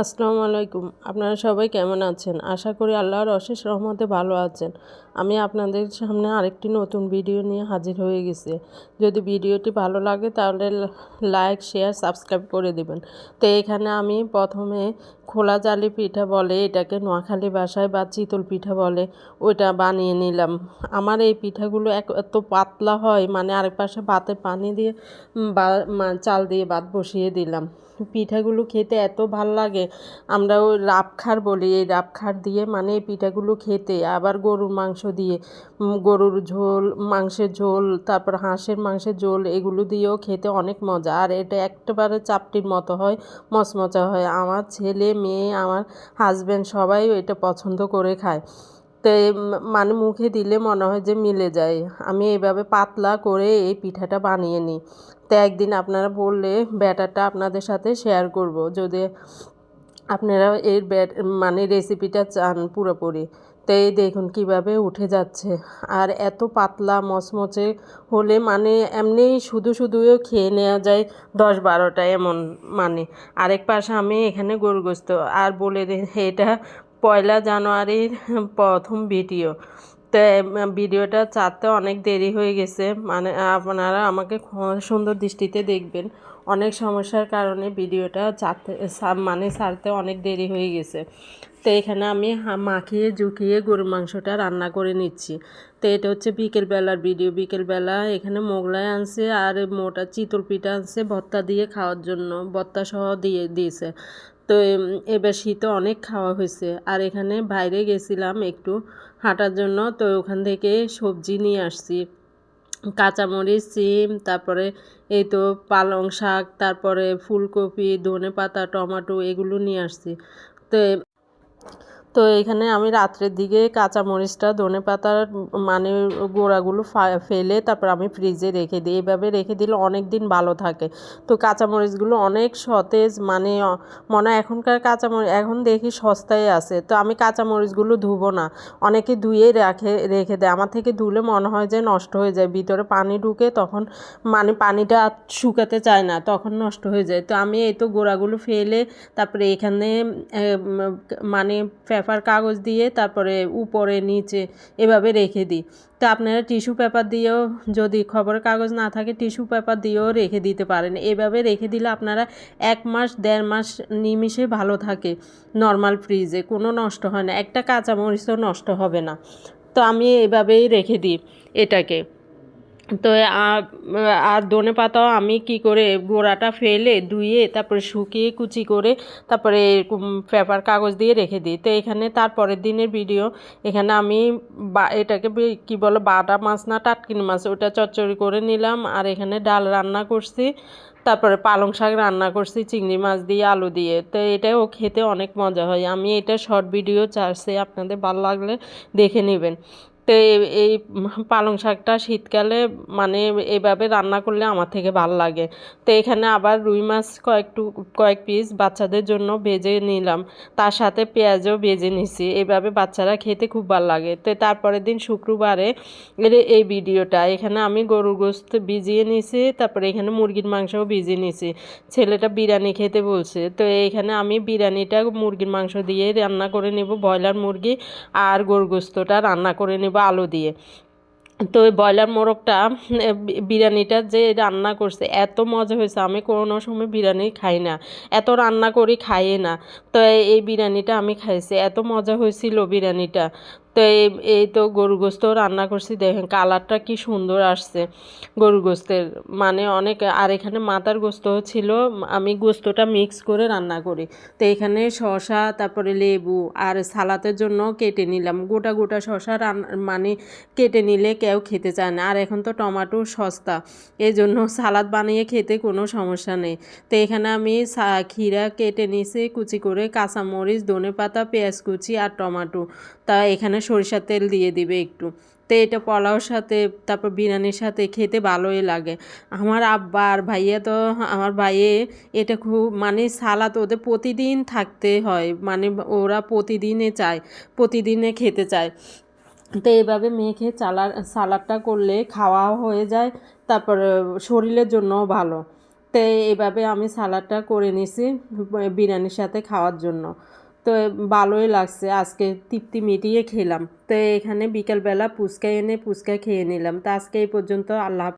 আসসালামু আলাইকুম। আপনারা সবাই কেমন আছেন? আশা করি আল্লাহর অশেষ রহমতে ভালো আছেন। আমি আপনাদের সামনে আরেকটি নতুন ভিডিও নিয়ে হাজির হয়ে গেছি। যদি ভিডিওটি ভালো লাগে তাহলে লাইক, শেয়ার, সাবস্ক্রাইব করে দিবেন। তো এখানে আমি প্রথমে খোলা জালি পিঠা বলে, এটাকে নোয়াখালী ভাষায় বা চিতল পিঠা বলে, ওইটা বানিয়ে নিলাম। আমার এই পিঠাগুলো এক, এত পাতলা হয় মানে আরেক পাশে ভাতে পানি দিয়ে বা চাল দিয়ে ভাত বসিয়ে দিলাম। পিঠাগুলো খেতে এত ভালো লাগে। আমরা ওই রাবখার বলি, এই রাবখার দিয়ে মানে এই পিঠাগুলো খেতে, আবার গরুর মাংস দিয়ে। গরুর ঝোল, মাংসের ঝোল, তারপর হাঁসের মাংসের ঝোল, এগুলো দিয়েও খেতে অনেক মজা। আর এটা একেবারে চাপটির মতো হয়, মচমচা হয়। আমার ছেলে, মেয়ে, আমার হাজব্যান্ড সবাই এটা পছন্দ করে খায়। তো মানে মুখে দিলে মনে হয় যে মিলে যায়। আমি এভাবে পাতলা করে এই পিঠাটা বানিয়ে নিই। তো একদিন আপনারা বললে ব্যাটারটা আপনাদের সাথে শেয়ার করব। যদি আপনারা এর ব্যাট মানে রেসিপিটা চান পুরোপুরি, তো এই দেখুন কীভাবে উঠে যাচ্ছে। আর এত পাতলা মচমচে হলে মানে এমনি শুধু শুধুও খেয়ে নেওয়া যায় দশ বারোটা এমন মানে। আরেক পাশে আমি এখানে গরু গোস্ত আর বলে এটা পয়লা জানুয়ারির প্রথম ভিডিও। তো ভিডিওটা চারতে অনেক দেরি হয়ে গেছে। মানে আপনারা আমাকে সুন্দর দৃষ্টিতে দেখবেন। অনেক সমস্যার কারণে ভিডিওটা চারতে মানে ছাড়তে অনেক দেরি হয়ে গেছে। তো, এখানে আমি মাখিয়ে জুকিয়ে গরুর মাংসটা রান্না করে নিচ্ছি। তো, এটা হচ্ছে বিকেলবেলার ভিডিও। বিকেলবেলা এখানে মোগলাই আনছে আর মোটা চিতল পিঠা আনছে ভত্তা দিয়ে খাওয়ার জন্য। ভর্তা সহ দিয়ে, দিয়েছে। তো এবার শীতে অনেক খাওয়া হয়েছে। আর এখানে বাইরে গেছিলাম একটু হাঁটার জন্য, তো ওখান থেকে সবজি নিয়ে আসছি। কাঁচামরিচ, সিম, তারপরে এই তো পালং শাক, তারপরে ফুলকপি ধনে পাতা টমেটো, এগুলো নিয়ে আসছি। তো তো এখানে আমি রাত্রের দিকে কাঁচামরিচটা, ধনে পাতার মানে গোড়াগুলো ফেলে তারপর আমি ফ্রিজে রেখে দিই। এভাবে রেখে দিলে অনেক দিন ভালো থাকে। তো কাঁচামরিচগুলো অনেক সতেজ মানে মনে এখনকার কাঁচামরিচ এখন দেখি সস্তায় আছে। তো আমি কাঁচামরিচগুলো ধুবো না। অনেকে ধুয়ে রাখে, রেখে দেয়। আমার থেকে ধুলে মনে হয় যে নষ্ট হয়ে যায়। ভিতরে পানি ঢুকে তখন মানে পানিটা শুকাতে চায় না, তখন নষ্ট হয়ে যায়। তো আমি এই তো গোড়াগুলো ফেলে তারপরে এখানে মানে পেপার কাগজ দিয়ে তারপরে উপরে, নিচে এভাবে রেখে দিই। তো আপনারা টিস্যু পেপার দিয়েও যদি খবরের কাগজ না থাকে, টিস্যু পেপার দিয়েও রেখে দিতে পারেন। এভাবে রেখে দিলে আপনারা এক মাস, দেড় মাস নিমিষে ভালো থাকে নর্মাল ফ্রিজে, কোনো নষ্ট হয় না। একটা কাঁচামরিচও নষ্ট হবে না। তো আমি এভাবেই রেখে দিই এটাকে। তো আর ধনে পাতাও আমি কি করে গোড়াটা ফেলে ধুয়ে তারপরে শুকিয়ে কুচি করে তারপরে এরকম পেপার কাগজ দিয়ে রেখে দিই। তো এখানে তারপরের দিনের ভিডিও, এখানে আমি বা, এটাকে কি বলো, বাটা মাছ না টাটকিন মাছ, ওটা চচ্চড়ি করে নিলাম আর এখানে ডাল রান্না করছি, তারপরে পালং শাক রান্না করছি, চিংড়ি মাছ দিয়ে, আলু দিয়ে। তো এটাও খেতে অনেক মজা হয়। আমি এটা শর্ট ভিডিও চাচ্ছি আপনাদের ভালো লাগলে দেখে নেবেন। তো এই- পালং শাকটা শীতকালে মানে এভাবে রান্না করলে আমার থেকে ভালো লাগে। তো এখানে আবার রুই মাছ কয়েকটু, কয়েক পিস বাচ্চাদের জন্য ভেজে নিলাম। তার সাথে পেঁয়াজও ভেজে নিছি। এভাবে বাচ্চারা খেতে খুব ভালো লাগে। তো তারপরের দিন শুক্রবারে এই ভিডিওটা। এখানে আমি গরুর গোস্ত ভিজিয়ে নিছি, তারপরে এখানে মুরগির মাংসও ভিজিয়ে নিছি। ছেলেটা বিরিয়ানি খেতে বলছে। তো এইখানে আমি বিরিয়ানিটা মুরগির মাংস দিয়ে রান্না করে নেব, ব্রয়লার মুরগি আর গরুর গোস্তটা রান্না করে নেব। আলু দিয়ে। তো ওই ব্রয়লার মোরগটা বিরিয়ানিটা যে রান্না করছে, এত মজা হয়েছে। আমি কোনো সময় বিরিয়ানি খাই না। এত রান্না করি, খাইয়ে না। তো এই বিরিয়ানিটা আমি খাইছি। এত মজা হয়েছিল বিরিয়ানিটা। তো এই এই তো গরু গোস্ত রান্না করছি, দেখেন কালারটা কি সুন্দর আসছে গরু গোস্তের মানে অনেক, আর এখানে মাথার গোস্ত ছিল, আমি গোস্তটা মিক্স করে রান্না করি। তো এখানে শসা, তারপরে লেবু আর সালাতের জন্য কেটে নিলাম। গোটা গোটা শসা রান মানে কেটে নিলে কেউ খেতে চায় না। আর এখন তো টমাটো সস্তা এই জন্য সালাদ বানিয়ে খেতে কোনো সমস্যা নেই। তো এখানে আমি ক্ষীরা কেটে নিয়েছি কুচি করে কাঁচামরিচ ধনে পাতা পেঁয়াজ কুচি আর টমাটো। তা এখানে সরিষার তেল দিয়ে দিবে একটু। তো এটা পোলাওর সাথে, তারপর বিরিয়ানির সাথে খেতে ভালোই লাগে। আমার আব্বা আর ভাইয়া তো, আমার ভাইয়ে এটা খুব মানে সালাদ ওদের প্রতিদিন থাকতে হয় মানে ওরা প্রতিদিনে চায়, প্রতিদিনে খেতে চায়। তো এইভাবে মেখে চালার সালাডটা করলে খাওয়া হয়ে যায়, তারপরে শরীরের জন্যও ভালো। তো এইভাবে আমি সালাডটা করে নিছি, বিরিয়ানির সাথে খাওয়ার জন্য। তো ভালোই লাগছে আজকে তৃপ্তি মিটিয়ে খেলাম তো এখানে বিকেলবেলা ফুচকা এনে ফুচকা খেয়ে নিলাম তো আজকে এই পর্যন্ত আল্লাহ।